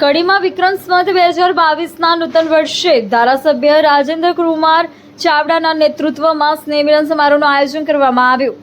કડીમાં વિક્રમ સંવત બે હજાર બાવીસના નૂતન વર્ષે ધારાસભ્ય રાજેન્દ્ર કુમાર ચાવડાના નેતૃત્વમાં સ્નેહમિલન સમારોહનું આયોજન કરવામાં આવ્યું.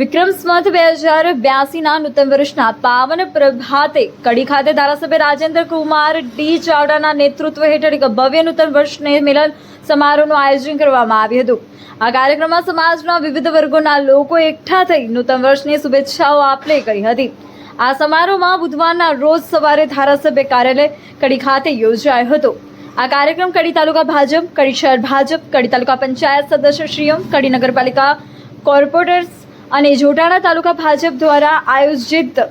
વિક્રમ સંવત બે હજાર બ્યાસીના નૂતન વર્ષના પાવન પ્રભાતે કડી ખાતે ધારાસભ્ય રાજેન્દ્ર કુમાર ડી ચાવડાના નેતૃત્વ હેઠળ એક ભવ્ય નૂતન વર્ષ સ્નેહ મિલન સમારોહનું આયોજન કરવામાં આવ્યું હતું. આ કાર્યક્રમમાં સમાજના વિવિધ વર્ગોના લોકો એકઠા થઈ નૂતન વર્ષની શુભેચ્છાઓ આપલે કરી હતી. આ સમારોહમાં બુધવારના રોજ સવારે ધારાસભ્ય કાર્યાલય કડી ખાતે યોજાયો હતો. આ કાર્યક્રમ કડી તાલુકા ભાજપ, કડી શહેર ભાજપ, કડી તાલુકા પંચાયત સદસ્યશ્રીઓ, કડી નગરપાલિકા કોર્પોરેટર્સ અને જોટાણા તાલુકા ભાજપ દ્વારા આયોજિત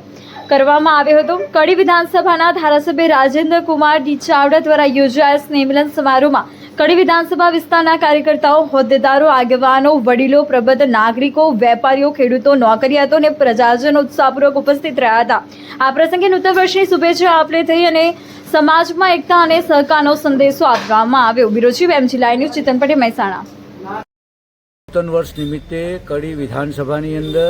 કરવામાં આવ્યો હતો. કડી વિધાનસભાના ધારાસભ્ય રાજેન્દ્ર કુમાર ડી ચાવડા દ્વારા યોજાયેલ સ્નેહમિલન સમારોહમાં કડી વિધાનસભા વિસ્તારના કાર્યકર્તાઓ, હોદ્દેદારો, આગેવાનો, વડીલો પ્રબદ્ધ નાગરિકો, વેપારીઓ, ખેડૂતો, નોકરિયાતો અને પ્રજાજનો ઉત્સાહપૂર્વક ઉપસ્થિત રહ્યા હતા. આ પ્રસંગે નૂતન વર્ષની શુભેચ્છા આપલે થઈ અને સમાજમાં એકતા અને સહકારનો સંદેશો આપવામાં આવ્યો. બિરોજી એમ જિલ્લા ન્યૂઝ ચેતન મહેસાણા. નૂતન વર્ષ નિમિત્તે કડી વિધાનસભાની અંદર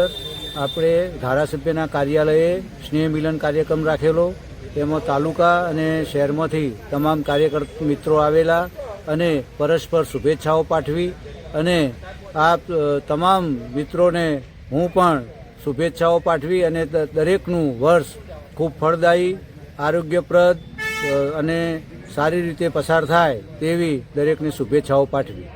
આપણે ધારાસભ્યના કાર્યાલયે સ્નેહ મિલન કાર્યક્રમ રાખેલો. તેમાં તાલુકા અને શહેરમાંથી તમામ કાર્યકર મિત્રો આવેલા અને પરસ્પર શુભેચ્છાઓ પાઠવી અને આ તમામ મિત્રોને હું પણ શુભેચ્છાઓ પાઠવી અને દરેકનું વર્ષ ખૂબ ફળદાયી, આરોગ્યપ્રદ અને સારી રીતે પસાર થાય તેવી દરેકને શુભેચ્છાઓ પાઠવી.